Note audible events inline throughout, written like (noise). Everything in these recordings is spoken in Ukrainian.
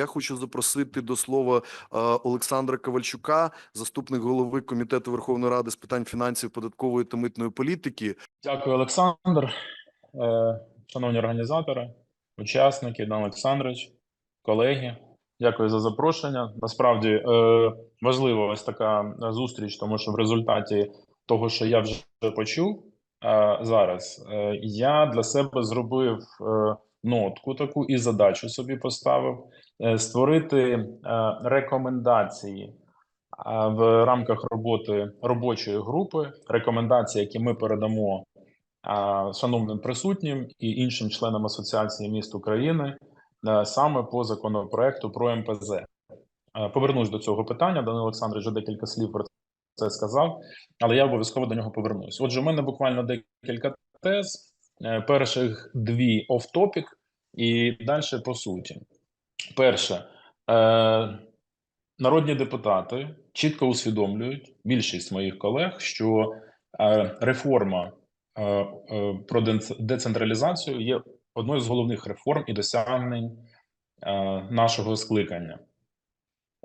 Я хочу запросити до слова е, Олександра Ковальчука, заступник голови комітету Верховної Ради з питань фінансів, податкової та митної політики. Дякую, Олександр. Е, Шановні організатори, учасники, Дан Олександрович, колеги, дякую за запрошення. Насправді е, важлива ось така зустріч, тому що в результаті того, що я вже почув зараз, я для себе зробив нотку таку і задачу собі поставив створити е, рекомендації в рамках роботи робочої групи, рекомендації, які ми передамо шановним присутнім і іншим членам Асоціації міст України е, саме по законопроекту про МПЗ. Е, Повернусь до цього питання. Данило Олександрович вже декілька слів про це сказав, але я обов'язково до нього повернусь. Отже, у мене буквально декілька тез. Е, Перших дві оф-топік і далі по суті. Перше, е, народні депутати чітко усвідомлюють, більшість моїх колег, що е, реформа е, е, про децентралізацію є одною з головних реформ і досягнень е, нашого скликання.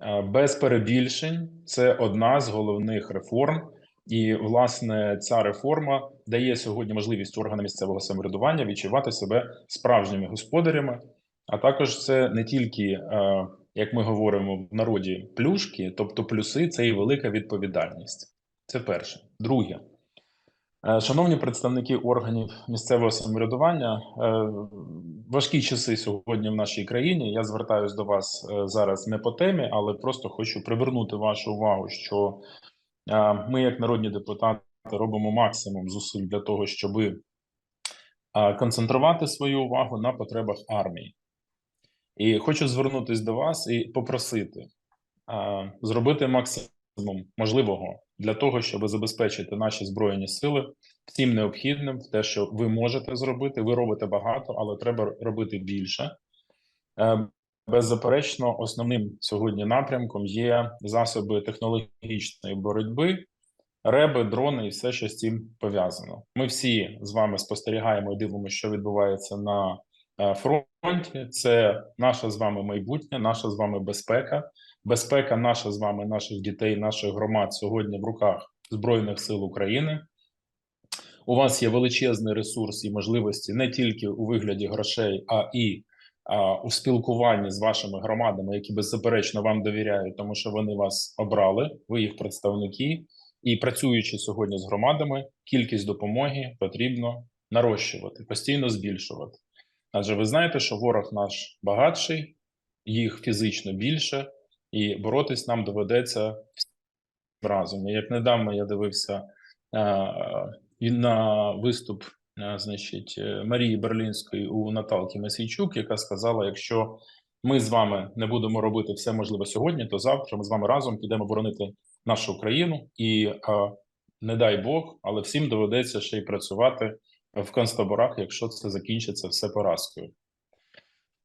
Е, Без перебільшень, це одна з головних реформ, і власне ця реформа дає сьогодні можливість органам місцевого самоврядування відчувати себе справжніми господарями. А також це не тільки, е, як ми говоримо в народі, плюшки, тобто плюси, це і велика відповідальність. Це перше. Друге, Е, Шановні представники органів місцевого самоврядування, е, важкі часи сьогодні в нашій країні. Я звертаюся до вас зараз не по темі, але просто хочу привернути вашу увагу, що ми, як народні депутати, робимо максимум зусиль для того, щоб концентрувати свою увагу на потребах армії. І хочу звернутися до вас і попросити а, зробити максимум можливого для того, щоб забезпечити наші збройні сили всім необхідним, те, що ви можете зробити. Ви робите багато, але треба робити більше. Е, Беззаперечно, основним сьогодні напрямком є засоби технологічної боротьби, реби, дрони і все, що з цим пов'язано. Ми всі з вами спостерігаємо і дивимося, що відбувається на фронті. Це наше з вами майбутнє, наша з вами безпека, безпека наша з вами, наших дітей, наших громад сьогодні в руках Збройних сил України. У вас є величезний ресурс і можливості не тільки у вигляді грошей, а і а, у спілкуванні з вашими громадами, які беззаперечно вам довіряють, тому що вони вас обрали, ви їх представники. І працюючи сьогодні з громадами, кількість допомоги потрібно нарощувати, постійно збільшувати. Адже ви знаєте, що ворог наш багатший, їх фізично більше, і боротись нам доведеться разом. Як недавно я дивився е, і на виступ, е, значить, е, Марії Берлінської у Наталки Месійчук, яка сказала: якщо ми з вами не будемо робити все можливе сьогодні, то завтра ми з вами разом підемо боронити нашу країну, і не дай Бог, але всім доведеться ще й працювати в концтаборах, якщо це закінчиться все поразкою.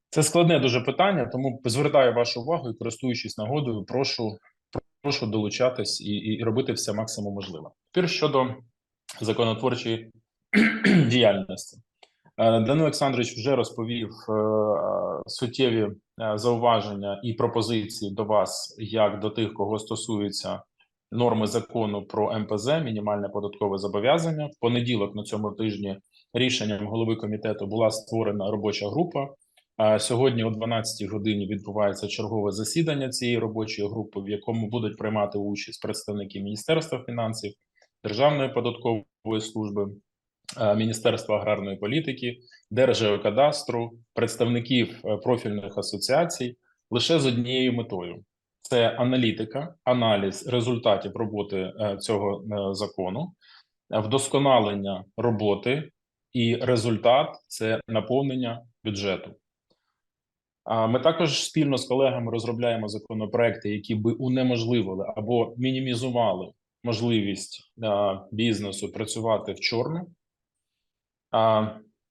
Це складне дуже питання, тому звертаю вашу увагу і користуючись нагодою, прошу прошу долучатись і, і робити все максимум можливе. Тепер щодо законотворчої (clears throat) діяльності. Е, Данило Олександрович вже розповів е, суттєві е, зауваження і пропозиції до вас, як до тих, кого стосуються норми закону про МПЗ, мінімальне податкове зобов'язання. В понеділок на цьому тижні рішенням голови комітету була створена робоча група. Сьогодні о 12 годині відбувається чергове засідання цієї робочої групи, в якому будуть приймати участь представники Міністерства фінансів, Державної податкової служби, е, Міністерства аграрної політики, Держгеокадастру, представників е, профільних асоціацій лише з однією метою: це аналітика, аналіз результатів роботи е, цього е, закону, е, вдосконалення роботи, і результат це наповнення бюджету. Ми також спільно з колегами розробляємо законопроекти, які би унеможливили або мінімізували можливість бізнесу працювати в чорну.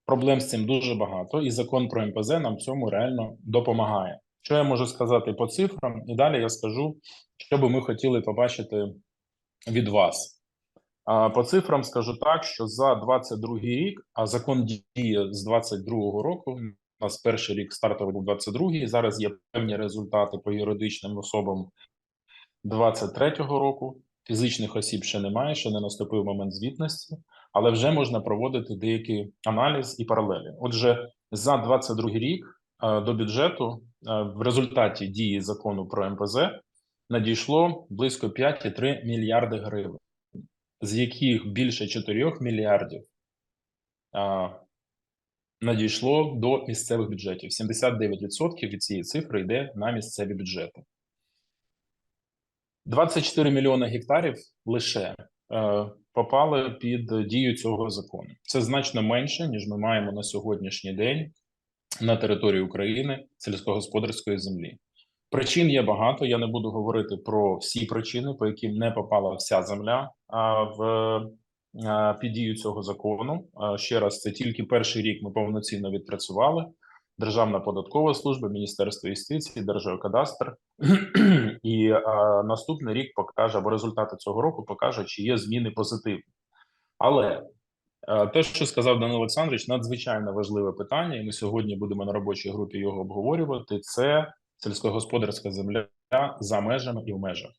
Проблем з цим дуже багато, і закон про МПЗ нам в цьому реально допомагає. Що я можу сказати по цифрам? І далі я скажу, що би ми хотіли побачити від вас. По цифрам скажу так, що за 22 рік, а закон діє з 22 року, нас перший рік стартовий був 22-й, зараз є певні результати по юридичним особам 23-го року. Фізичних осіб ще немає, ще не наступив момент звітності, але вже можна проводити деякий аналіз і паралелі. Отже, за 22 рік до бюджету е, в результаті дії закону про МПЗ надійшло близько 5,3 мільярди гривень, з яких більше 4 мільярдів надійшло до місцевих бюджетів. 79% від цієї цифри йде на місцеві бюджети. 24 мільйони гектарів лише е, попали під дію цього закону. Це значно менше, ніж ми маємо на сьогоднішній день на території України сільськогосподарської землі. Причин є багато. Я не буду говорити про всі причини, по яким не попала вся земля а, в під дію цього закону. Ще раз, це тільки перший рік ми повноцінно відпрацювали. Державна податкова служба, Міністерство юстиції, Держгеокадастр. (clears throat) І а, наступний рік покаже або результати цього року покажуть, чи є зміни позитивні. Але те, що сказав Данило Олександрович, надзвичайно важливе питання, і ми сьогодні будемо на робочій групі його обговорювати. Це сільськогосподарська земля за межами і в межах.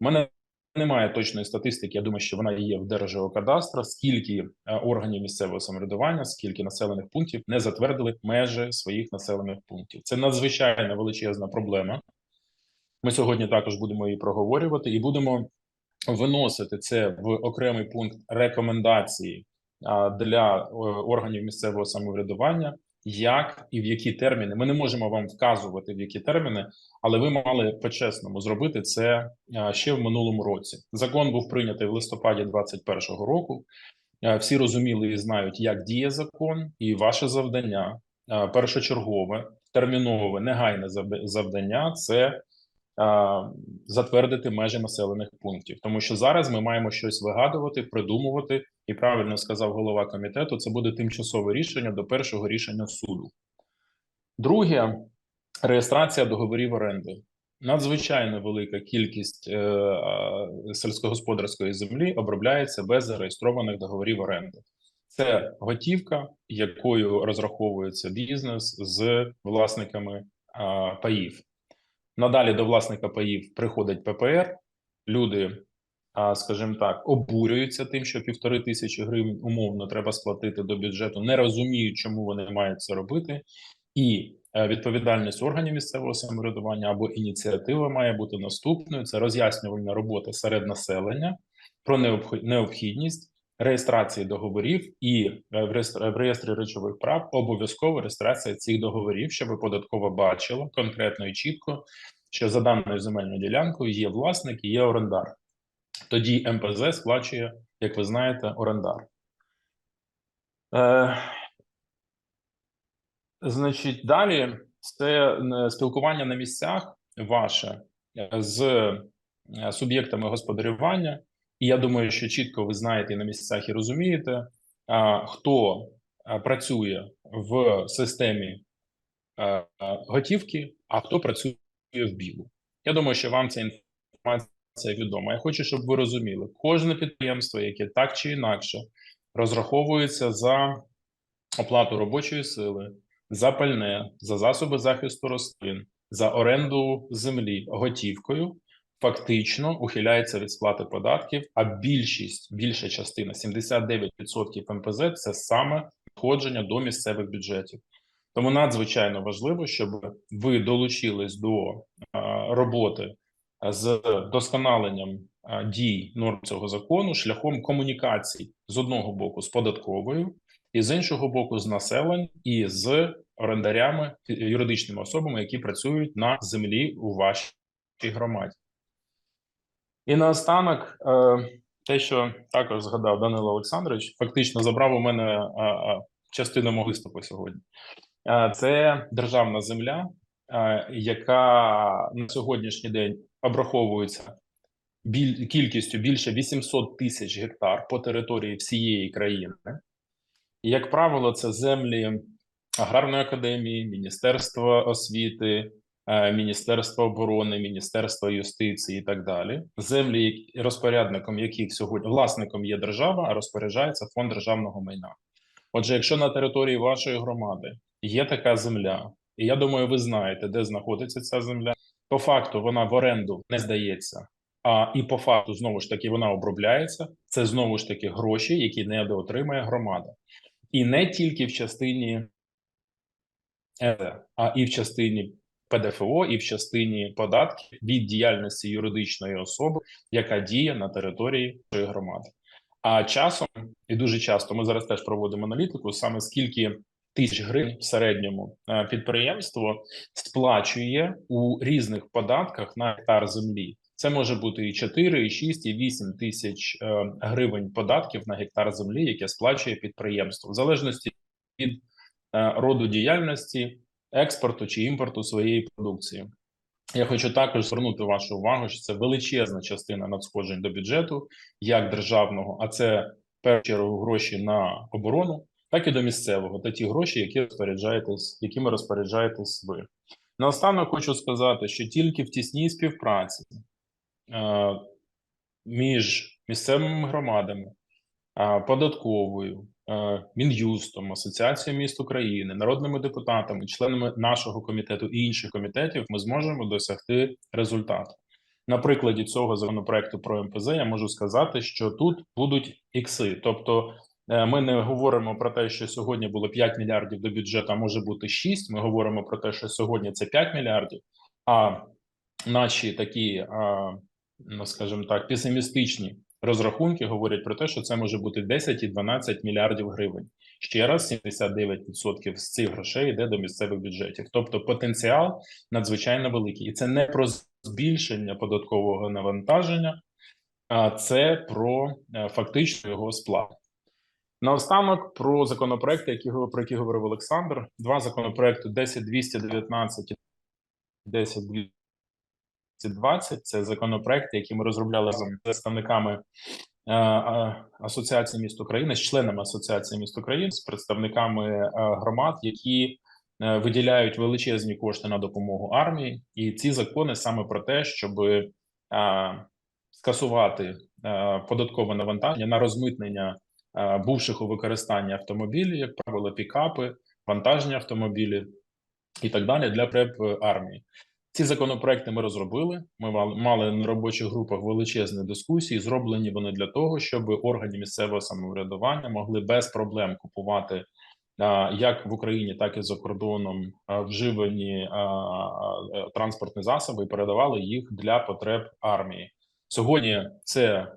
У мене немає точної статистики. Я думаю, що вона є в Держгеокадастра, скільки е, органів місцевого самоврядування, скільки населених пунктів не затвердили межі своїх населених пунктів. Це надзвичайно величезна проблема. Ми сьогодні також будемо її проговорювати і будемо виносити це в окремий пункт рекомендації для е, органів місцевого самоврядування, як і в які терміни. Ми не можемо вам вказувати в які терміни, але ви мали по-чесному зробити це ще в минулому році. Закон був прийнятий в листопаді 2021 року. Всі розуміли і знають, як діє закон, і ваше завдання першочергове, термінове, негайне завда- завдання це затвердити межі населених пунктів, тому що зараз ми маємо щось вигадувати, придумувати, і правильно сказав голова комітету. Це буде тимчасове рішення до першого рішення суду. Друге реєстрація договорів оренди. Надзвичайно велика кількість е, е, сільськогосподарської землі обробляється без зареєстрованих договорів оренди. Це готівка, якою розраховується бізнес з власниками а, паїв. Надалі до власника паїв приходить ППР. Люди, скажімо так, обурюються тим, що півтори тисячі гривень умовно треба сплатити до бюджету, не розуміють, чому вони мають це робити. І е, відповідальність органів місцевого самоврядування або ініціатива має бути наступною: це роз'яснювальна робота серед населення про необх- необхідність реєстрації договорів і е, в реєстрі речових прав обов'язково реєстрація цих договорів, щоб податкова бачила конкретно і чітко, що за даною земельною ділянкою є власник і є орендар. Тоді МПЗ сплачує, як ви знаєте, орендар. Е, значить, далі це е, спілкування на місцях ваше е, з е, суб'єктами господарювання. І я думаю, що чітко ви знаєте і на місцях і розумієте, хто працює в системі готівки, а хто працює в білу. Я думаю, що вам ця інформація відома. Я хочу, щоб ви розуміли, кожне підприємство, яке так чи інакше розраховується за оплату робочої сили, за пальне, за засоби захисту рослин, за оренду землі готівкою, фактично ухиляється від сплати податків, а більшість, більша частина, 79% МПЗ – це саме входження до місцевих бюджетів. Тому надзвичайно важливо, щоб ви долучились до роботи з досконаленням дій норм цього закону шляхом комунікацій з одного боку з податковою, і з іншого боку з населенням і з орендарями, юридичними особами, які працюють на землі у вашій громаді. І наостанок, е, те, що також згадав Данило Олександрович, фактично забрав у мене е, е, частину мого виступу сьогодні. Е, Це державна земля, е, яка на сьогоднішній день обраховується біль, кількістю більше 800 тисяч гектар по території всієї країни. І, як правило, це землі аграрної академії, Міністерства освіти, е, Міністерства оборони, Міністерства юстиції і так далі. Землі, розпорядником яких сьогодні власником є держава, а розпоряджається фонд державного майна. Отже, якщо на території вашої громади є така земля, і я думаю, ви знаєте, де знаходиться ця земля. По факту вона в оренду не здається. А і по факту знову ж таки вона обробляється. Це знову ж таки гроші, які недоотримає громада, і не тільки в частині а і в частині ПДФО, і в частині податків від діяльності юридичної особи, яка діє на території громади. А часом і дуже часто ми зараз теж проводимо аналітику, саме скільки тисяч гривень в середньому е, підприємство сплачує у різних податках на гектар землі. Це може бути і 4, і 6, і 8 тисяч е, гривень податків на гектар землі, яке сплачує підприємство, в залежності від е, роду діяльності, експорту чи імпорту своєї продукції. Я хочу також звернути вашу увагу, що це величезна частина надходжень до бюджету, як державного, а це в першу чергу гроші на оборону, так і до місцевого, та ті гроші, які розпоряджаєтесь, якими розпоряджаєтесь ви. Наостанок хочу сказати, що тільки в тісній співпраці е, між місцевими громадами, е, податковою, е, Мін'юстом, Асоціацією міст України, народними депутатами, членами нашого комітету і інших комітетів, ми зможемо досягти результату. На прикладі цього законопроекту про МПЗ я можу сказати, що тут будуть ікси, тобто. Е, Ми не говоримо про те, що сьогодні було 5 мільярдів до бюджету, а може бути 6. Ми говоримо про те, що сьогодні це 5 мільярдів. А наші такі, ну скажімо так, песимістичні розрахунки говорять про те, що це може бути 10 і 12 мільярдів гривень. Ще раз 79% з цих грошей йде до місцевих бюджетів. Тобто потенціал надзвичайно великий, і це не про збільшення податкового навантаження, а це про е, фактично його сплату. Наостанок про законопроекти, які про які говорив Олександр. Два законопроекти 10219 і 10220 – Це законопроекти, які ми розробляли з представниками е, Асоціації міст України, з членами Асоціації міст України, з представниками е, громад, які е, виділяють величезні кошти на допомогу армії, і ці закони саме про те, щоб скасувати податкове навантаження на розмитнення бувших у використанні автомобілів, як правило, пікапи, вантажні автомобілі і так далі для преп е, армії. Ці законопроекти ми розробили. Ми мали- на робочих групах величезні дискусії. Зроблені вони для того, щоб органи місцевого самоврядування могли без проблем купувати як в Україні, так і за кордоном вживані а, а, транспортні засоби і передавали їх для потреб армії. Сьогодні це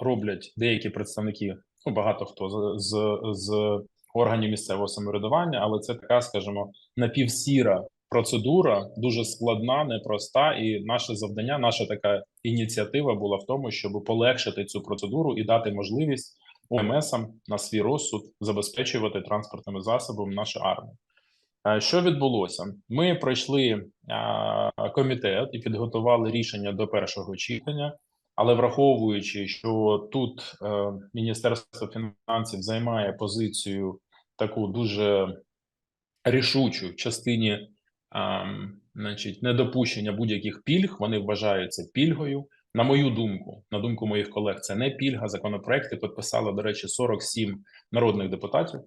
роблять деякі представники, ну багато хто з, з, з органів місцевого самоврядування, але це така, скажімо, напівсіра процедура, дуже складна, непроста. І наше завдання, наша така ініціатива була в тому, щоб полегшити цю процедуру і дати можливість ОМСам на свій розсуд забезпечувати транспортними засобами нашу армію. Що відбулося? Ми пройшли комітет і підготували рішення до першого читання. Але враховуючи, що тут е, Міністерство фінансів займає позицію таку дуже рішучу в частині а, значить, недопущення будь-яких пільг, вони вважаються пільгою. На мою думку, на думку моїх колег, це не пільга. Законопроекти підписало, до речі, 47 народних депутатів.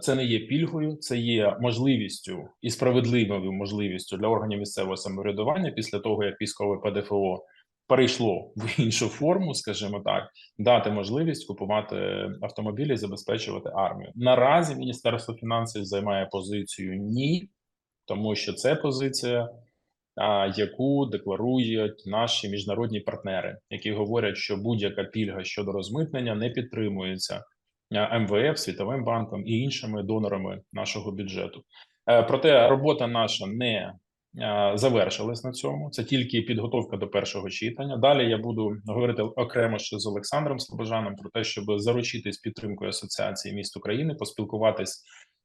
Це не є пільгою, це є можливістю і справедливою можливістю для органів місцевого самоврядування після того, як військове ПДФО перейшло в іншу форму, скажімо так, дати можливість купувати автомобілі, забезпечувати армію. Наразі Міністерство фінансів займає позицію ні, тому що це позиція, яку декларують наші міжнародні партнери, які говорять, що будь-яка пільга щодо розмитнення не підтримується МВФ, Світовим банком і іншими донорами нашого бюджету. Е, Проте робота наша не е, завершилась на цьому. Це тільки підготовка до першого читання. Далі я буду говорити окремо ще з Олександром Слобожаном про те, щоб заручитись підтримкою Асоціації міст України, поспілкуватись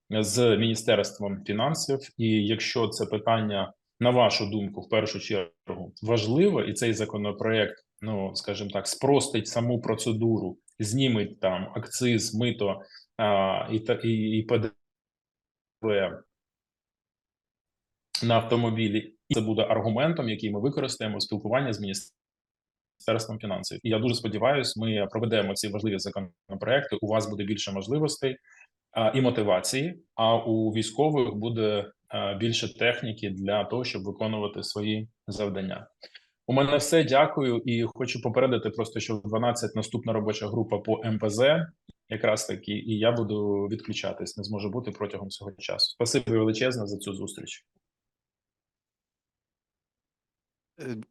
з Міністерством фінансів. І якщо це питання, на вашу думку, в першу чергу важливо, і цей законопроект, ну скажімо так, спростить саму процедуру, зніметь там акциз, мито а, і та і, і ПДВ на автомобілі, і це буде аргументом, який ми використаємо в спілкуванні з міністерством фінансів. І я дуже сподіваюся, ми проведемо ці важливі законопроекти. У вас буде більше можливостей а, і мотивації, а у військових буде а, більше техніки для того, щоб виконувати свої завдання. У мене все. Дякую, і хочу попередити просто, що в 12 наступна робоча група по МПЗ, якраз таки, і я буду відключатись, не зможу бути протягом цього часу. Спасибі величезне за цю зустріч.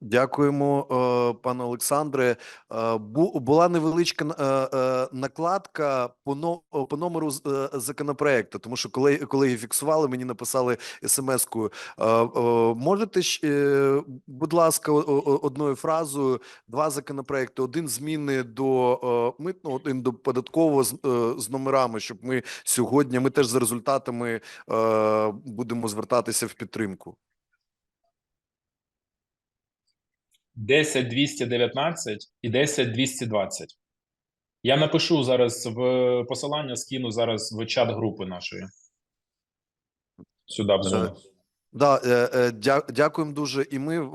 Дякуємо, е, пане Олександре. Е, бу- Була невеличка е, е, накладка по номеру е, законопроекту, тому що колеги фіксували, мені написали смс-кою. Е, е, Можете, е, будь ласка, одною фразою два законопроекти: один зміни до е, митного, один до податкового з, е, номерами, щоб ми сьогодні, ми теж за результатами е, будемо звертатися в підтримку. 10219 і 10220. Я напишу зараз в посилання, скину зараз в чат групи нашої. Сюди в зону. Да, е, е, дя- дякуємо дуже. І ми